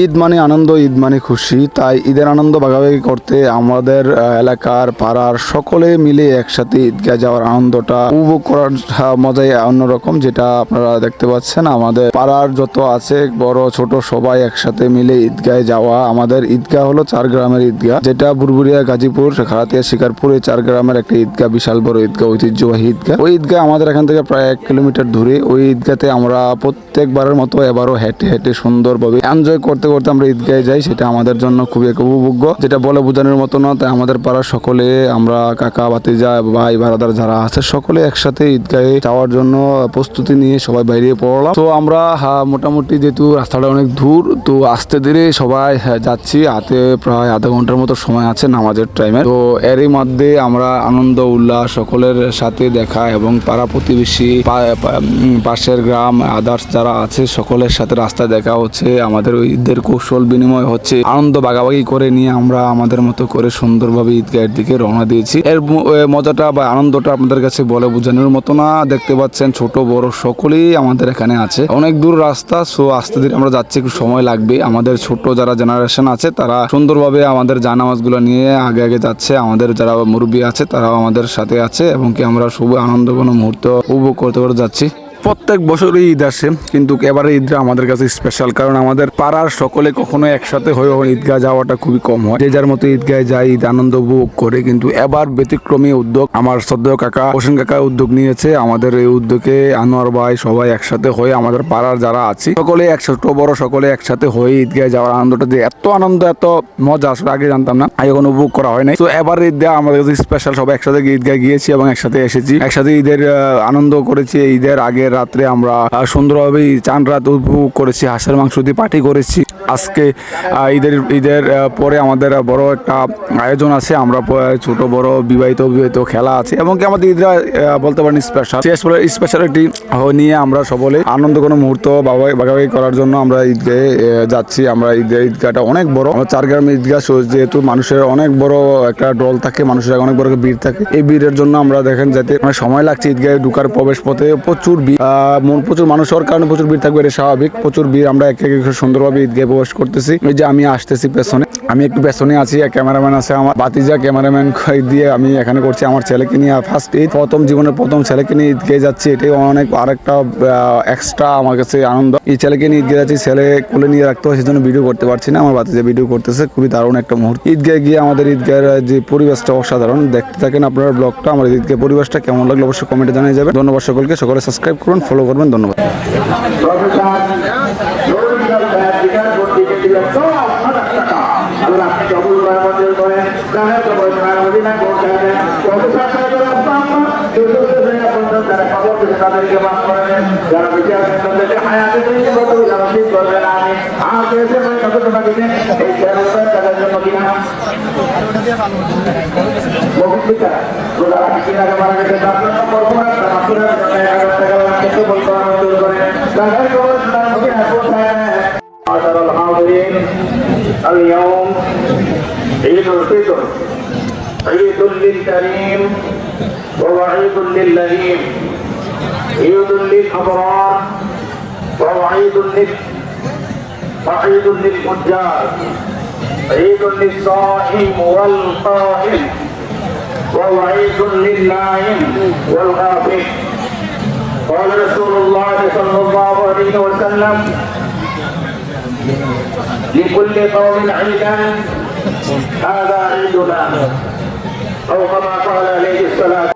ঈদ মানে আনন্দ, ঈদ মানে খুশি। তাই ঈদের আনন্দ ভাগাভাগি করতে আমাদের এলাকার, পাড়ার সকলে মিলে একসাথে ঈদগাহ যাওয়ার আনন্দটা উপভোগ করার মজাই অন্যরকম, যেটা আপনারা দেখতে পাচ্ছেন। আমাদের পাড়ার যত আছে, বড়, ছোট সবাই একসাথে মিলে ঈদগাহে যাওয়া। আমাদের ঈদগাহ হলো চার গ্রামের ঈদগাহ, যেটা বুরবুরিয়া গাজীপুর খারাতিয়া শিকারপুর এই চার গ্রামের একটা ঈদগাহ, বিশাল বড় ঈদগাহ, ঐতিহ্যবাহী ঈদগাহ। ওই ঈদগাহ আমাদের এখান থেকে প্রায় এক কিলোমিটার দূরে। ওই ঈদগাতে আমরা প্রত্যেকবারের মতো এবারও হেঁটে হেঁটে সুন্দরভাবে এনজয় করতে করতে করতে আমরা ঈদগাহে যাই সেটা আমাদের জন্য খুবই এক উপভোগ্য। যেটা বলে বোঝানোর মতো না তাই আমাদের পাড়ার সকলে আমরা কাকা বাতিজা ভাই বারাদার যারা আছে সকলে একসাথে ঈদগাহে যাওয়ার জন্য প্রস্তুতি নিয়ে সবাই বাইরে পড়লাম। তো আমরা মোটামুটি যেহেতু রাস্তাটা অনেক দূর তো আস্তে ধীরে সবাই হ্যাঁ, যাচ্ছি। হাতে প্রায় আধা ঘণ্টার মতো সময় আছে নামাজের টাইমে তো এরই মধ্যে আমরা আনন্দ উল্লাস সকলের সাথে দেখা এবং পাড়া প্রতিবেশী পাশের গ্রাম আদার্স যারা আছে সকলের সাথে রাস্তায় দেখা হচ্ছে। আমাদের ওই ঈদের কৌশল বিনিময় হচ্ছে। আনন্দ ভাগাভাগি করে নিয়ে আমরা আমাদের মতো করে সুন্দরভাবে ঈদগাহের দিকে রওনা দিয়েছি। এর মজাটা বা আনন্দটা আপনাদের কাছে বলে বোঝানোর মতো না। দেখতে পাচ্ছেন ছোট বড় সকলেই আমাদের এখানে আছে। অনেক দূর রাস্তা সো আস্তে ধীরে আমরা যাচ্ছি, একটু সময় লাগবে। আমাদের ছোট যারা জেনারেশন আছে, তারা সুন্দরভাবে আমাদের জানামাজগুলো নিয়ে আগে আগে যাচ্ছে। আমাদের যারা মুরব্বী আছে, তারাও আমাদের সাথে আছে এবং কি আমরা শুভ আনন্দ কোনো মুহূর্ত উপভোগ করতে করে যাচ্ছি। প্রত্যেক বছরই ঈদ আসে, কিন্তু এবারে ঈদটা আমাদের কাছে স্পেশাল কারণ আমাদের পাড়ার সকলে কখনো একসাথে হয়ে ঈদগাহ যাওয়াটা খুবই কম হয়। যে যার মতো ঈদগাহে যায়, ঈদ আনন্দ উপভোগ করে, কিন্তু এবার ব্যতিক্রমী উদ্যোগ আমার শ্রদ্ধেয় কাকা, হোসেন কাকা উদ্যোগ নিয়েছে। আমাদের এই উদ্যোগে আনোয়ার ভাই সবাই একসাথে হয়ে আমাদের পাড়ার যারা আছি, সকলে এক ছোট, বড় সকলে একসাথে হয়ে ঈদগাহে যাওয়ার আনন্দটা যে এত আনন্দ, এত মজা আসলে আগে জানতাম না, আগে কোনো উপভোগ করা হয় নাই। তো এবার ঈদে আমাদের কাছে স্পেশাল সবাই একসাথে ঈদগাহ গিয়েছি এবং একসাথে এসেছি। একসাথে ঈদের আনন্দ করেছি ঈদের আগের রাত্রে আমরা আহ, সুন্দরভাবে চান রাত উপভোগ করেছি হাঁসের মাংস দিয়ে পার্টি করেছি। আজকে ঈদের ঈদের পরে আমাদের বড় একটা আয়োজন আছে আমরা ছোট বড় বিবাহিত বিবাহিত খেলা আছে এবং কি আমাদের ঈদরা বলতে পারেন স্পেশাল স্পেশালিটি নিয়ে আমরা সকলে আনন্দ কোনো মুহূর্ত ভাগাভাগি করার জন্য আমরা আহ, যাচ্ছি। আমরা ঈদগাহ ঈদগাহটা অনেক বড়। আমরা চার গ্রামের ঈদগাহ যেহেতু মানুষের অনেক বড় একটা দল থাকে মানুষের অনেক বড় ভিড় থাকে এই ভিড়ের জন্য আমরা দেখেন যাতে অনেক সময় লাগছে ঈদগাহে ঢুকার প্রবেশ পথে প্রচুর ভিড়। মন- প্রচুর মানুষ হওয়ার কারণে প্রচুর ভিড় থাকবে, এটা স্বাভাবিক। প্রচুর ভিড়, আমরা এক এক সুন্দরভাবে ঈদগাহে প্রবেশ করতেছি। এই যে আমি আসতেছি পেছনে, আমি একটু পেছনে আছি ক্যামেরাম্যান আছে আমার। বাতিজা ক্যামেরাম্যান দিয়ে আমি এখানে করছি আমার ছেলেকে নিয়ে ফার্স্ট ঈদ। প্রথম জীবনের প্রথম ছেলেকে নিয়ে ঈদগাহে যাচ্ছি, এটাই অনেক আরেকটা এক্সট্রা আমার কাছে আনন্দ। এই ছেলেকে নিয়ে ঈদগাহে যাচ্ছি, ছেলে কোলে নিয়ে রাখতে হয়, সেজন্য ভিডিও করতে পারছি না। আমার বাতিজা ভিডিও করতেছে, খুবই দারুণ একটা মুহূর্ত। ঈদগাহে গিয়ে আমাদের ঈদগাহের যে পরিবেশটা অসাধারণ, দেখতে থাকেন আপনারা ব্লগটা আমার ঈদগাহ পরিবেশটা কেমন লাগল অবশ্যই কমেন্টে জানিয়ে যাবেন। ধন্যবাদ সকলকে, সকলে সাবস্ক্রাইব করুন। ফলো করবেন ধন্যবাদ করেন যারা তাদেরকে বিচার কেন্দ্রকে হায়াতে ঠিক করবেন আমি পেয়েছে মানে কত টাকা দিনে এই কিনা বিচার রোজা রাখি কিনাকে মারা গেছে তার জন্য করব না يكن قرآن করে لذلك وصلنا مدينة معاشر الحاضرين اليوم عيد الفطر عيد للكريم ووعيد للذين عيد للأبرار ووعيد لل وعيد للفجار عيد للصائم والقائم ووعيد للنائم والغافل. قال رسول الله صلى الله عليه وسلم لكل قوم عيدا هذا عيدنا أو كما قال عليه الصلاة